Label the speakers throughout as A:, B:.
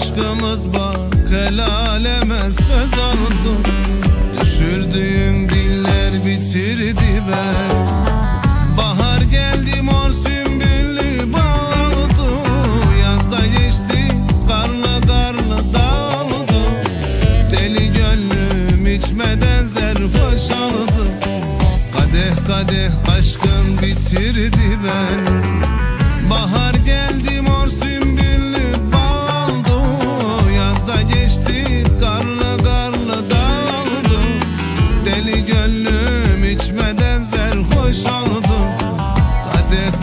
A: Aşkımız bak el aleme söz aldı. Düşürdüğün diller bitirdi ben Bahar geldi mor sümbüllü bağladı. Yazda geçti karla karla dağıldı. Deli gönlüm içmeden zerhoş aldı Kadeh kadeh aşkım bitirdi ben. Bahar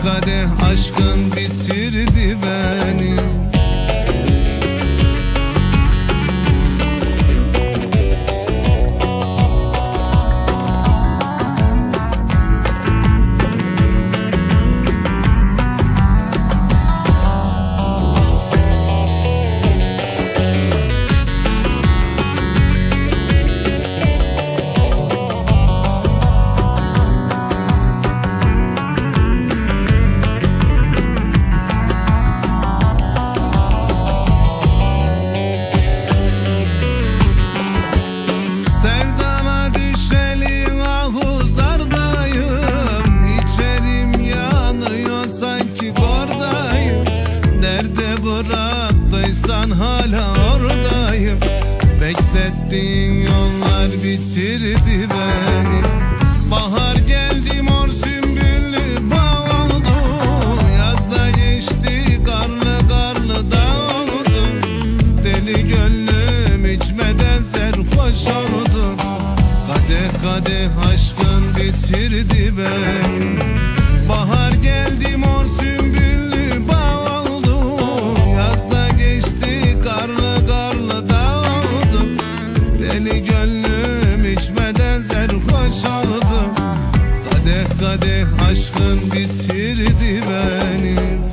A: Kadeh aşkın bitirdi beni gittin yollar bitirdi beni. Bahar geldi mor sümbüllü bağ oldu Yazda geçti karlı karlı dağ oldu Deli gönlüm içmeden serhoş oldu Kadeh kadeh aşkın bitirdi beni. kadeh aşkın bitirdi beni.